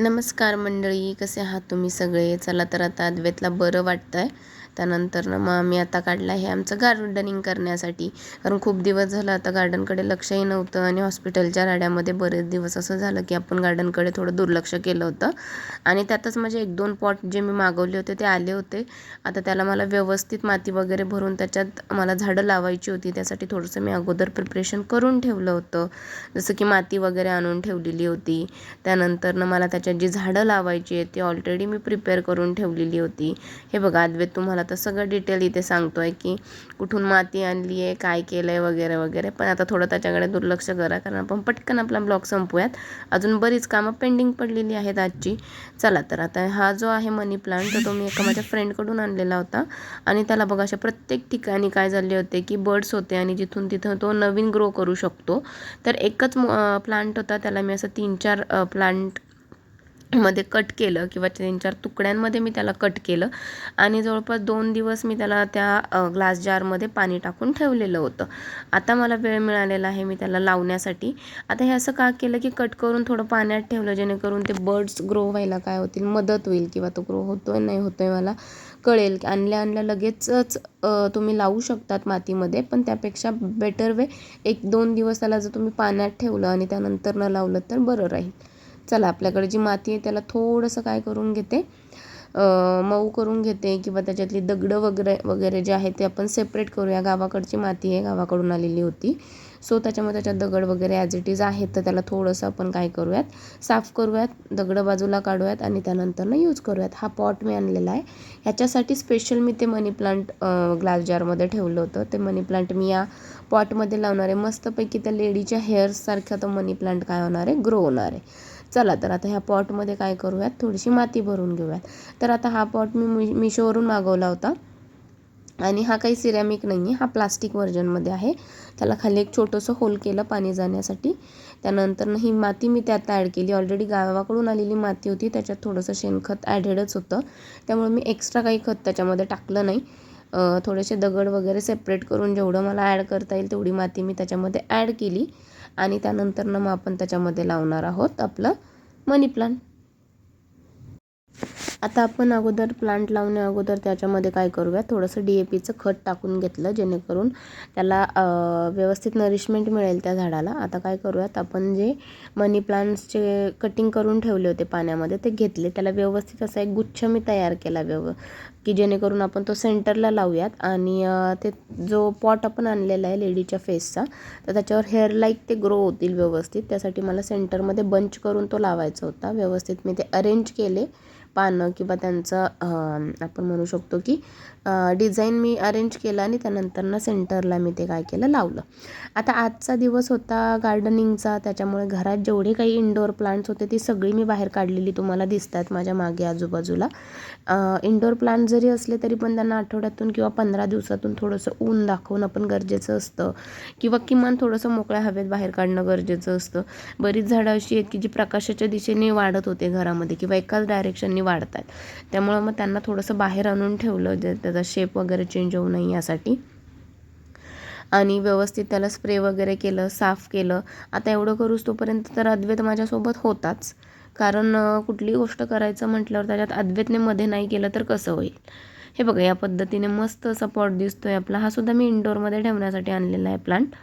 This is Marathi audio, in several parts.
नमस्कार मंडळी कसे आहात तुम्ही सगळे? चला तर आता अद्वैतला बरं वाटतं आहे त्यानंतर ना मग आम्ही आता काढलं आहे आमचं गार्डनिंग करण्यासाठी. कारण खूप दिवस झालं आता गार्डनकडे लक्षही नव्हतं आणि हॉस्पिटलच्या राड्यामध्ये बरेच दिवस असं झालं की आपण गार्डनकडे थोडं दुर्लक्ष केलं होतं. आणि त्यातच माझे एक दोन पॉट जे मी मागवले होते ते आले होते. आता त्याला मला व्यवस्थित माती वगैरे भरून त्याच्यात मला झाडं लावायची होती. त्यासाठी थोडंसं मी अगोदर प्रिपरेशन करून ठेवलं होतं. जसं की माती वगैरे आणून ठेवलेली होती. त्यानंतर ना मला त्याच्यात जी झाडं लावायची आहेत ती ऑलरेडी मी प्रिपेअर करून ठेवलेली होती. हे बघा अद्वैत तुम्हाला तर सगळं डिटेल इथे सांगतो आहे की कुठून माती आणली आहे काय केलं आहे वगैरे वगैरे. पण आता थोडं त्याच्याकडे दुर्लक्ष करा कारण आपण पटकन आपला ब्लॉग संपूयात. अजून बरीच कामं पेंडिंग पडलेली आहेत आजची. चला तर आता हा जो आहे मनी प्लांट तर तो मी एका माझ्या फ्रेंडकडून आणलेला होता. आणि त्याला बघा अशा प्रत्येक ठिकाणी काय झाले होते की बर्ड्स होते आणि जिथून तिथं तो नवीन ग्रो करू शकतो. तर एकच प्लांट होता. त्याला मी असं तीन चार प्लांट मध्ये कट केलं किंवा तीन चार तुकड्यांमध्ये मी त्याला कट केलं. आणि जवळपास दोन दिवस मी त्याला त्या ग्लास जारमध्ये पाणी टाकून ठेवलेलं होतं. आता मला वेळ मिळालेला आहे मी त्याला लावण्यासाठी. आता हे असं का केलं की कट करून थोडं पाण्यात ठेवलं जेणेकरून ते बर्ड्स ग्रो व्हायला काय होतील मदत होईल किंवा तो ग्रो होतो आहे नाही होतो आहे मला कळेल. आणल्या आणल्या लगेचच तुम्ही लावू शकतात मातीमध्ये पण त्यापेक्षा बेटर वे एक दोन दिवस त्याला जर तुम्ही पाण्यात ठेवलं आणि त्यानंतर न लावलं तर बरं राहील. चला आपल्याकडे जी माती आहे त्याला थोडंसं काय करून घेते? मऊ करून घेते किंवा त्याच्यातली दगडं वगैरे वगैरे जे आहे ते आपण सेपरेट करूया गावाकडची माती आहे गावाकडून आलेली होती. सो त्याच्यामध्ये त्याच्यात दगड वगैरे ॲज इट इज आहेत तर त्याला थोडंसं आपण काय करूयात? साफ करूयात दगडं बाजूला काढूयात आणि त्यानंतरनं यूज करूयात. हा पॉट मी आणलेला आहे. ह्याच्यासाठी स्पेशल मी ते मनी प्लांट ग्लास जारमध्ये ठेवलं होतं. ते मनी प्लांट मी या पॉटमध्ये लावणार आहे. मस्तपैकी त्या लेडीच्या हेअर्ससारखा तो मनी प्लांट काय होणार आहे? ग्रो होणार आहे. चला तर आता ह्या पॉटमध्ये काय करूयात? थोडीशी माती भरून घेऊयात. तर आता हा पॉट मी मिशोवरून मागवला होता. आणि हा काही सिरॅमिक नाही आहे हा प्लास्टिक व्हर्जनमध्ये आहे. त्याला खाली एक छोटंसं होल केलं पाणी जाण्यासाठी. त्यानंतर ही माती मी त्यात ॲड केली. ऑलरेडी गावाकडून आलेली माती होती. त्याच्यात थोडंसं शेणखत ॲडेडच होतं. त्यामुळे मी एक्स्ट्रा काही खत त्याच्यामध्ये टाकलं नाही. थोडेसे दगड वगैरे सेपरेट करून जेवढं मला ॲड करता येईल तेवढी माती मी त्याच्यामध्ये ॲड केली. आणि त्यानंतरनं मग आपण त्याच्यामध्ये लावणार आहोत आपलं मनी प्लांट आता आपण अगोदर प्लांट लावण्या अगोदर त्याच्यामध्ये काय करूया? थोडंसं डी ए पीचं खत टाकून घेतलं जेणेकरून त्याला व्यवस्थित नरिशमेंट मिळेल त्या झाडाला. आता काय करूयात आपण जे मनी प्लांट्सचे कटिंग करून ठेवले होते पाण्यामध्ये ते घेतले. त्याला व्यवस्थित असा एक गुच्छ मी तयार केला व्यव की जेणेकरून आपण तो सेंटरला लावूयात. आणि ते जो पॉट आपण आणलेला आहे लेडीच्या फेसचा तर त्याच्यावर हेअर लाईक ते ग्रो होतील व्यवस्थित. त्यासाठी मला सेंटरमध्ये बंच करून तो लावायचा होता. व्यवस्थित मी ते अरेंज केले. पानं किंवा त्यांचं आपण म्हणू शकतो की डिझाईन मी अरेंज केलं आणि त्यानंतर सेंटरला मी ते काय केलं लावलं. आता आजचा दिवस होता गार्डनिंगचा त्याच्यामुळे घरात जेवढे काही इनडोअर प्लांट्स होते ती सगळी मी बाहेर काढलेली तुम्हाला दिसतात माझ्या मागे आजूबाजूला. इंडोर प्लांट जरी असले तरी पण त्यांना आठवड्यातून किंवा पंधरा दिवसातून थोडंसं ऊन दाखवणं पण गरजेचं असतं. किंवा किमान थोडंसं मोकळ्या हवेत बाहेर काढणं गरजेचं असतं. बरीच झाडं अशी आहेत की जी प्रकाशाच्या दिशेने वाढत होते घरामध्ये किंवा एकाच डायरेक्शननी वाढत आहेत त्यामुळं मग त्यांना थोडंसं बाहेर आणून ठेवलं जे त्याचा शेप वगैरे चेंज होऊ नये यासाठी. आणि व्यवस्थित त्याला स्प्रे वगैरे केलं साफ केलं. आता एवढं करूच तोपर्यंत तर अद्वैत माझ्यासोबत होताच. कारण कुठलीही गोष्ट करायचं म्हटल्यावर त्याच्यात अद्वैतने मध्ये नाही केलं तर कसं होईल? हे बघा या पद्धतीने मस्त असा पॉट दिसतो आहे आपला. हा सुद्धा मी इंडोरमध्ये ठेवण्यासाठी आणलेला आहे प्लांट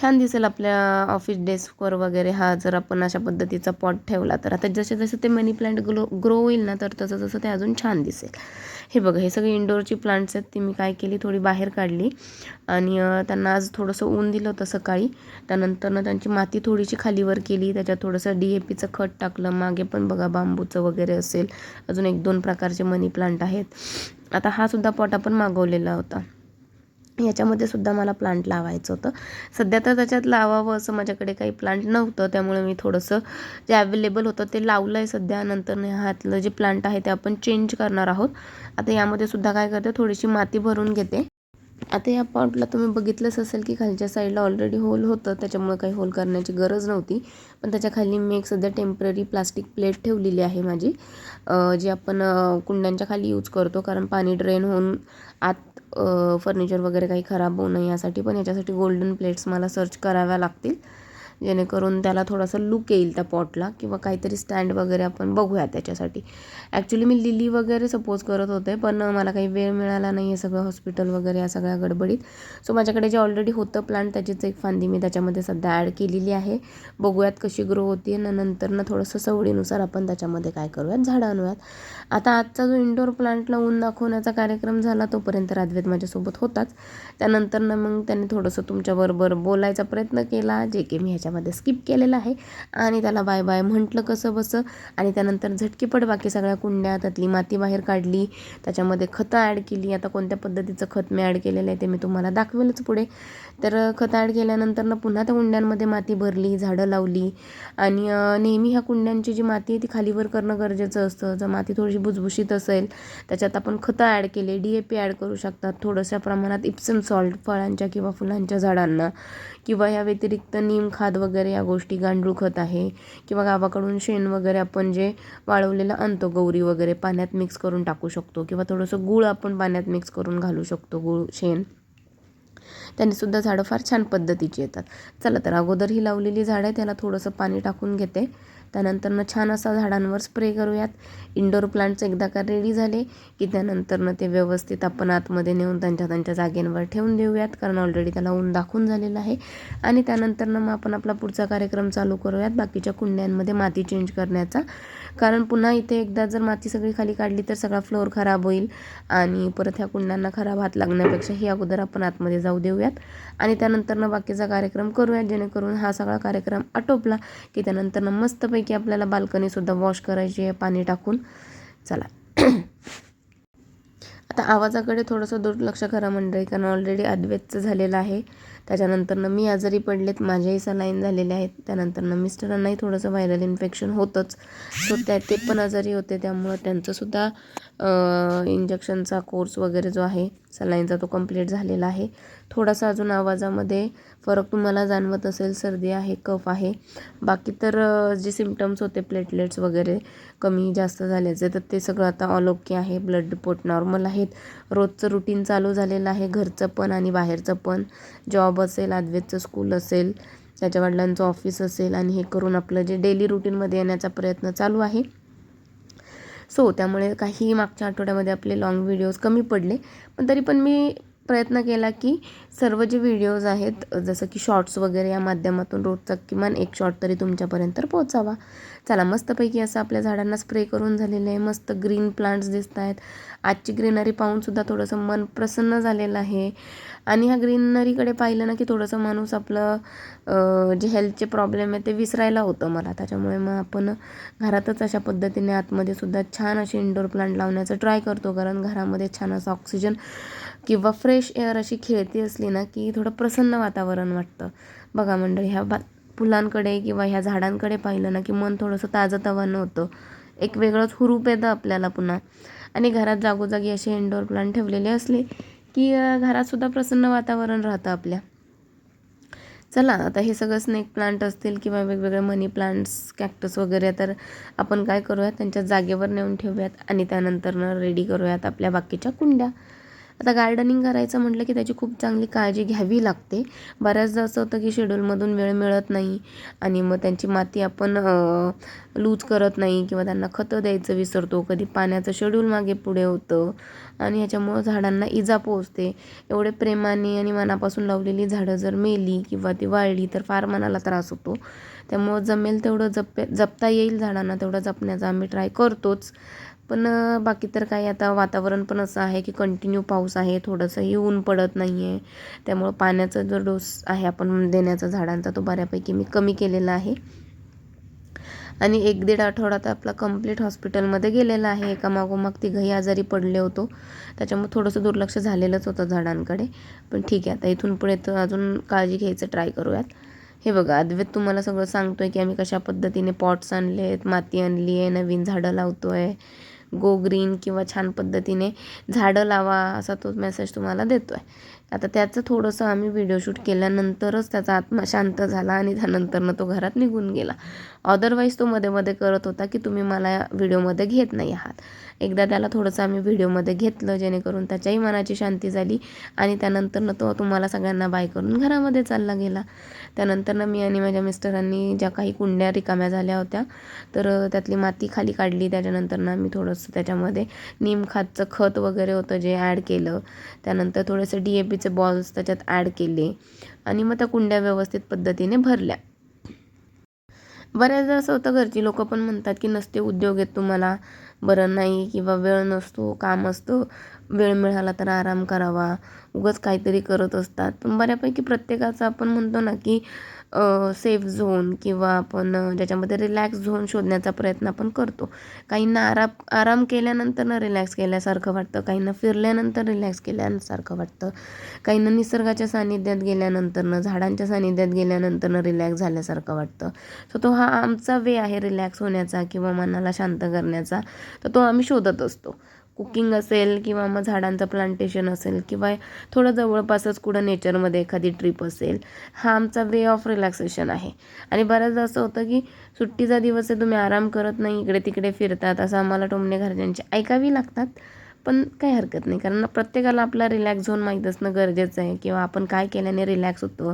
छान दिसेल आपल्या ऑफिस डेस्कवर वगैरे हा जर आपण अशा पद्धतीचा पॉट ठेवला तर. आता जसे जसे ते मनी प्लांट ग्लो ग्रो होईल ना तर तसं तसं ते अजून छान दिसेल. हे बघा हे सगळे इंडोरची प्लांट्स आहेत ती मी काय केली थोडी बाहेर काढली. आणि त्यांना आज थोडंसं ऊन दिलं होतं सकाळी. त्यानंतरनं त्यांची माती थोडीशी खालीवर केली. त्याच्यात थोडंसं डी ए पीचं खत टाकलं. मागे पण बघा बांबूचं वगैरे असेल. अजून एक दोन प्रकारचे मनी प्लांट आहेत. आता हा सुद्धा पॉट आपण मागवलेला होता. याच्यामध्ये सुद्धा मला प्लांट लावायचं होतं. सध्या तर त्याच्यात लावावं असं माझ्याकडे काही प्लांट नव्हतं. त्यामुळे मी थोडंसं जे अवेलेबल होतं ते लावलं आहे सध्या. नंतर ह्यातलं जे प्लांट आहे ते आपण चेंज करणार आहोत. आता यामध्ये सुद्धा काय करते थोडीशी माती भरून घेते. आता या पॉटला तुम्ही बघितलंच असेल की खालच्या साईडला ऑलरेडी होल होतं. त्याच्यामुळे काही होल करण्याची गरज नव्हती. पण त्याच्याखाली मी एक सध्या टेंपररी प्लास्टिक प्लेट ठेवलेली आहे माझी. जी आपण कुंड्यांच्या खाली यूज करतो. कारण पाणी ड्रेन होऊन आत फर्निचर वगैरे काही खराब होऊ नये यासाठी पण याच्यासाठी गोल्डन प्लेट्स मला सर्च कराव्या लागतील. जेणेकरून त्याला थोडासा लुक येईल त्या पॉटला किंवा काहीतरी स्टँड वगैरे आपण बघूया त्याच्यासाठी. ॲक्च्युली मी लिली वगैरे सपोज करत होते पण मला काही वेळ मिळाला नाही आहे सगळं हॉस्पिटल वगैरे या सगळ्या गडबडीत. सो माझ्याकडे जे ऑलरेडी होतं प्लांट त्याचीच एक फांदी मी त्याच्यामध्ये सध्या ॲड केलेली आहे. बघूयात कशी ग्रो होती आणि नंतर ना थोडंसं सवडीनुसार आपण त्याच्यामध्ये काय करूयात झाडं आणूयात. आता आजचा जो इंडोर प्लांटला ऊन दाखवण्याचा कार्यक्रम झाला तोपर्यंत राजवेद माझ्यासोबत होताच. त्यानंतर ना मग त्याने थोडंसं तुमच्याबरोबर बोलायचा प्रयत्न केला जे की मी त्यामध्ये स्किप केलेला आहे. आणि त्याला बाय बाय म्हटलं कसं बसं आणि त्यानंतर झटकीपट बाकी सगळ्या कुंड्या. त्यातली माती बाहेर काढली. त्याच्यामध्ये खतं ॲड केली. आता कोणत्या पद्धतीचं खत मी ॲड केलेलं आहे ते मी तुम्हाला दाखवेलच पुढे. तर खतं ॲड केल्यानंतर ना पुन्हा त्या कुंड्यांमध्ये माती भरली झाडं लावली. आणि नेहमी ह्या कुंड्यांची जी माती आहे ती खालीवर करणं गरजेचं असतं. जर माती थोडीशी भुसभुशीत असेल त्याच्यात आपण खतं ॲड केले डी ए पी ॲड करू शकतात. थोडंशा प्रमाणात इप्सम सॉल्ट फळांच्या किंवा फुलांच्या झाडांना. किंवा या व्यतिरिक्त नीम खाद वगैरे या गोष्टी गांडूळ खत आहे किंवा गावाकडून शेण वगैरे आपण जे वाळवलेलं आणतो गौरी वगैरे पाण्यात मिक्स करून टाकू शकतो किंवा थोडंसं गूळ आपण पाण्यात मिक्स करून घालू शकतो गूळ शेण. त्यांनी सुद्धा झाडं फार छान पद्धतीची येतात. चला तर अगोदर ही लावलेली झाडं आहे त्याला थोडंसं पाणी टाकून घेते. त्यानंतरनं छान असा झाडांवर स्प्रे करूयात. इंडोर प्लांट्स एकदा का रेडी झाले की त्यानंतरनं ते व्यवस्थित आपण आतमध्ये नेऊन त्यांच्या त्यांच्या जागेंवर ठेवून देऊयात. कारण ऑलरेडी त्याला ऊन दाखवून झालेलं आहे. आणि त्यानंतरनं मग आपण आपला पुढचा कार्यक्रम चालू करूयात. बाकीच्या कुंड्यांमध्ये माती चेंज करण्याचा कारण पुन्हा इथे एकदा जर माती सगळी खाली काढली तर सगळा फ्लोअर खराब होईल आणि परत ह्या कुंड्यांना खराब हात लागण्यापेक्षा ही अगोदर आपण आतमध्ये जाऊ देऊयात. आणि त्यानंतरनं बाकीचा कार्यक्रम करूयात जेणेकरून हा सगळा कार्यक्रम आटोपला की त्यानंतरनं मस्तपैकी आपल्याला बाल्कनीसुद्धा वॉश करायची आहे पाणी टाकून. चला. आता आवाजाकडे थोडंसं दुर्लक्ष करा मंडळी कारण ऑलरेडी अद्वैतचं झालेलं आहे. त्याच्यानंतरनं मी आजारी पडलेत माझ्याही सलाईन झालेले आहेत. त्यानंतरनं मिस्टरांनाही थोडंसं व्हायरल इन्फेक्शन होतंच. सो त्या ते पण आजारी होते त्यामुळं त्यांचंसुद्धा इंजेक्शनचा कोर्स वगैरे जो आहे सलाईनचा तो कंप्लीट झालेला आहे. थोडासा अजून आवाजामध्ये फरक तुम्हाला जाणवत असेल सर्दी आहे कफ आहे. बाकी तर जे सिमटम्स होते प्लेटलेट्स वगैरे कमी जास्त झाल्याचे तर ते सगळं आता ऑल ओके आहे. ब्लड रिपोर्ट नॉर्मल आहेत. रोजचं रुटीन चालू झालेलं आहे. घरचं पण आणि बाहेरचं पण. जॉब असेल आदवेचं स्कूल असेल त्याच्या वडिलांचं ऑफिस असेल आणि हे करून आपलं जे डेली रुटीनमध्ये येण्याचा प्रयत्न चालू आहे. सो त्यामुळे काही मागच्या आठवड्यामध्ये आपले लाँग व्हिडिओज कमी पडले. पण तरी पण मी प्रयत्न केला की सर्व जे व्हिडिओज आहेत जसं की शॉर्ट्स वगैरे या माध्यमातून रोजचा किमान एक शॉर्ट तरी तुमच्यापर्यंत पोहोचावा. चला मस्तपैकी असं आपल्या झाडांना स्प्रे करून झालेलं आहे. मस्त ग्रीन प्लांट्स दिसत आहेत. आजची ग्रीनरी पाहूनसुद्धा थोडंसं मन प्रसन्न झालेलं आहे. आणि ह्या ग्रीनरीकडे पाहिलं ना की थोडंसं माणूस आपलं जे हेल्थचे प्रॉब्लेम आहे ते विसरायला होतं मला. त्याच्यामुळे मग आपण घरातच अशा पद्धतीने आतमध्ये सुद्धा छान असे इंडोर प्लांट लावण्याचं ट्राय करतो. कारण घरामध्ये छान असं ऑक्सिजन किंवा फ्रेश एअर अशी खेळती असली ना की थोडं प्रसन्न वातावरण वाटतं. बघा मंडळी ह्या बा फुलांकडे किंवा ह्या झाडांकडे पाहिलं ना की मन थोडंसं ताजंतवानं होतं. एक वेगळंच हुरूप येतं आपल्याला पुन्हा. आणि घरात जागोजागी असे इंडोर प्लांट ठेवलेले असले की घरातसुद्धा प्रसन्न वातावरण राहतं आपल्या. चला आता हे सगळं स्नेक प्लांट असतील किंवा वेगवेगळे मनी प्लांट्स कॅक्टस वगैरे तर आपण काय करूयात? त्यांच्या जागेवर नेऊन ठेवूयात आणि त्यानंतरनं रेडी करूयात आपल्या बाकीच्या कुंड्या. आता गार्डनिंग करायचं म्हटलं की त्याची खूप चांगली काळजी घ्यावी लागते. बऱ्याचदा असं होतं की शेड्यूलमधून वेळ मिळत नाही आणि मग त्यांची माती आपण लूज करत नाही किंवा त्यांना खतं द्यायचं विसरतो. कधी पाण्याचं शेड्यूल मागे पुढे होतं आणि ह्याच्यामुळं झाडांना इजा पोचते एवढे प्रेमाने आणि मनापासून लावलेली झाडं जर मेली किंवा ती वाळली तर फार मनाला त्रास होतो. त्यामुळं जमेल तेवढं जप जपता येईल झाडांना तेवढं जपण्याचा आम्ही ट्राय करतोच. पण बाकी तर काही आता वातावरण पण असं आहे की कंटिन्यू पाऊस आहे थोडंसंही ऊन पडत नाही आहे त्यामुळं पाण्याचा जो डोस आहे आपण देण्याचा झाडांचा तो बऱ्यापैकी मी कमी केलेला आहे. आणि एक दीड आठवडा तर आपला कंप्लीट हॉस्पिटलमध्ये गेलेला आहे. एका मागोमाग तिघही आजारी पडले होतो. त्याच्यामुळे थोडंसं दुर्लक्ष झालेलंच होतं झाडांकडे. पण ठीक आहे आता इथून पुढे तर अजून काळजी घ्यायचं ट्राय करूयात. हे बघा अद्वैत तुम्हाला सगळं सांगतो आहे की आम्ही कशा पद्धतीने पॉट्स आणले आहेत माती आणली आहे नवीन झाडं लावतो आहे गो ग्रीन किंवा छान पद्धतीने झाडं लावा असा तो मेसेज तुम्हाला देतो आहे आता त्याचं थोडंसं आम्ही व्हिडिओ शूट केल्यानंतरच त्याचा आत्मा शांत झाला आणि त्यानंतरनं तो घरात निघून गेला. अदरवाईज तो मध्ये मध्ये करत होता की तुम्ही मला व्हिडिओमध्ये घेत नाही आहात. एकदा त्याला थोडंसं आम्ही व्हिडिओमध्ये घेतलं जेणेकरून त्याच्याही मनाची शांती झाली आणि त्यानंतरनं तो तुम्हाला सगळ्यांना बाय करून घरामध्ये चालला गेला. त्यानंतरनं मी आणि माझ्या मिस्टरांनी ज्या काही कुंड्या रिकाम्या झाल्या होत्या तर त्यातली माती खाली काढली. त्याच्यानंतरनं आम्ही थोडंसं त्याच्यामध्ये निमखातचं खत वगैरे होतं जे ॲड केलं. त्यानंतर थोडेसे डी ए पीचे बॉल्स त्याच्यात ॲड केले आणि मग त्या कुंड्या व्यवस्थित पद्धतीने भरल्या. बऱ्याचदा असं होतं घरची लोक पण म्हणतात की नसते उद्योग आहेत तुम्हाला. बरं नाही किंवा वेळ नसतो काम असतं. वेळ मिळाला तर आराम करावा. उगाच काहीतरी करत असतात. पण बऱ्यापैकी प्रत्येकाचं आपण म्हणतो ना की सेफ झोन किंवा आपण ज्याच्यामध्ये रिलॅक्स झोन शोधण्याचा प्रयत्न आपण करतो. काहींना आराम आराम केल्यानंतर रिलॅक्स केल्यासारखं वाटतं काहींना फिरल्यानंतर रिलॅक्स केल्यासारखं वाटतं काहींना निसर्गाच्या सानिध्यात गेल्यानंतरनं झाडांच्या सानिध्यात गेल्यानंतरनं रिलॅक्स झाल्यासारखं वाटतं. सो तो हा आमचा वे आहे रिलॅक्स होण्याचा किंवा मनाला शांत करण्याचा. तर तो आम्ही शोधत असतो. कुकिंग असेल किंवा मग झाडांचं प्लांटेशन असेल किंवा थोडं जवळपासच कुठं नेचरमध्ये एखादी ट्रिप असेल हा आमचा वे ऑफ रिलॅक्सेशन आहे. आणि बऱ्याचदा असं होतं की सुट्टीचा दिवस आहे तुम्ही आराम करत नाही इकडे तिकडे फिरतात असं आम्हाला टोमणे घरच्यांचे ऐकावी लागतात. पण काही हरकत नाही. कारण प्रत्येकाला आपला रिलॅक्स झोन माहीत असणं गरजेचं आहे किंवा आपण काय केल्याने रिलॅक्स होतो.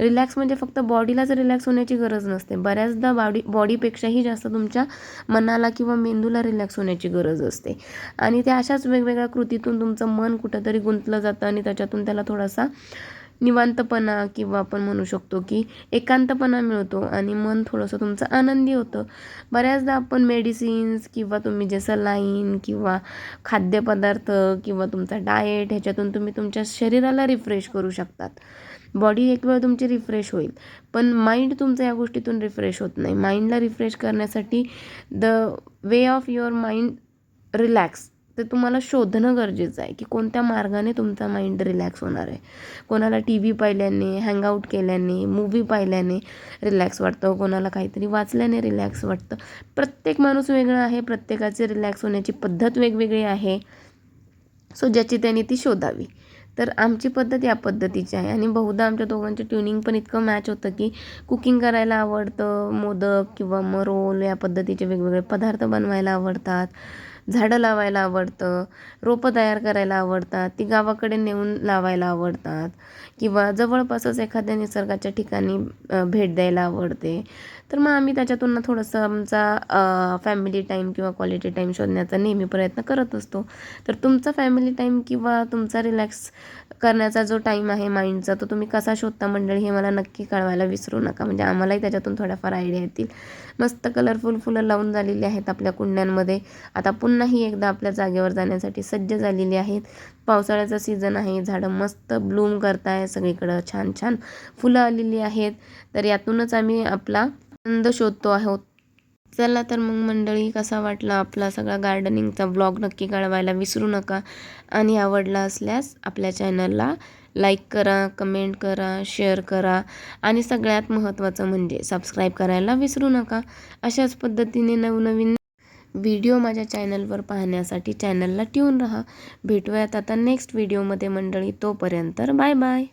रिलॅक्स म्हणजे फक्त बॉडीलाच रिलॅक्स होण्याची गरज नसते. बऱ्याचदा बॉडी बॉडीपेक्षाही जास्त तुमच्या मनाला किंवा मेंदूला रिलॅक्स होण्याची गरज असते. आणि त्या अशाच वेगवेगळ्या कृतीतून तुमचं मन कुठंतरी गुंतलं जातं आणि त्याच्यातून त्याला थोडासा निवांतपणा किंवा आपण म्हणू शकतो की एकांतपणा मिळतो आणि मन थोडंसं तुमचं आनंदी होतं. बऱ्याचदा आपण मेडिसिन्स किंवा तुम्ही जे सलाईन किंवा खाद्यपदार्थ किंवा तुमचा डाएट ह्याच्यातून तुम्ही तुमच्या शरीराला रिफ्रेश करू शकतात. बॉडी एक वेळ तुमची रिफ्रेश होईल पण माइंड तुमचं या गोष्टीतून रिफ्रेश होत नाही. माइंडला रिफ्रेश करण्यासाठी the way of your mind relax ते तुम्हाला शोधणं गरजेचं आहे की कोणत्या मार्गाने तुमचा माइंड रिलॅक्स होणार आहे. कोणाला टी व्ही पाहिल्याने हँगआउट केल्याने मूवी पाहिल्याने रिलॅक्स वाटतं कोणाला काहीतरी वाचल्याने रिलॅक्स वाटतं. प्रत्येक माणूस वेगळा आहे प्रत्येकाचे रिलॅक्स होण्याची पद्धत वेगवेगळी आहे. सो ज्याची त्यांनी ती शोधावी. तर आमची पद्धत या पद्धतीची आहे. आणि बहुधा आमच्या दोघांचं ट्युनिंग पण इतकं मॅच होतं की कुकिंग करायला आवडतं मोदक किंवा मग रोल या पद्धतीचे वेगवेगळे पदार्थ बनवायला आवडतात. झाडं लावायला आवडतं रोपं तयार करायला आवडतात ती गावाकडे नेऊन लावायला आवडतात किंवा जवळपासच एखाद्या निसर्गाच्या ठिकाणी भेट द्यायला आवडते. तर मग आम्ही त्याच्यातून ना थोडंसं आमचा फॅमिली टाईम किंवा क्वालिटी टाईम शोधण्याचा नेहमी प्रयत्न करत असतो. तर तुमचा फॅमिली टाईम किंवा तुमचा रिलॅक्स करण्याचा जो टाईम आहे माइंडचा तो तुम्ही कसा शोधता मंडळी हे मला नक्की कळवायला विसरू नका. म्हणजे आम्हालाही त्याच्यातून थोड्याफार आयडिया येतील. मस्त कलरफुल फुलं लावून झालेली आहेत आपल्या कुंड्यांमध्ये. आता पुन्हाही एकदा आपल्या जागेवर जाण्यासाठी सज्ज झालेली आहेत. पावसाळ्याचा सीझन आहे. झाडं मस्त ब्लूम करत आहे सगळीकडं. छान छान फुलं आलेली आहेत. तर यातूनच आम्ही आपला आनंद शोधतो आहोत. चला तर मग मंडळी कसा वाटला आपला सगळा गार्डनिंगचा ब्लॉग नक्की कळवायला विसरू नका. आणि आवडला असल्यास आपल्या चॅनलला लाईक करा कमेंट करा शेअर करा. आणि सगळ्यात महत्त्वाचं म्हणजे सबस्क्राईब करायला विसरू नका. अशाच पद्धतीने नवनवीन व्हिडिओ माझ्या चॅनलवर पाहण्यासाठी चॅनलला ट्यून रहा. भेटूयात आता नेक्स्ट व्हिडिओमध्ये मंडळी. तोपर्यंत बाय बाय.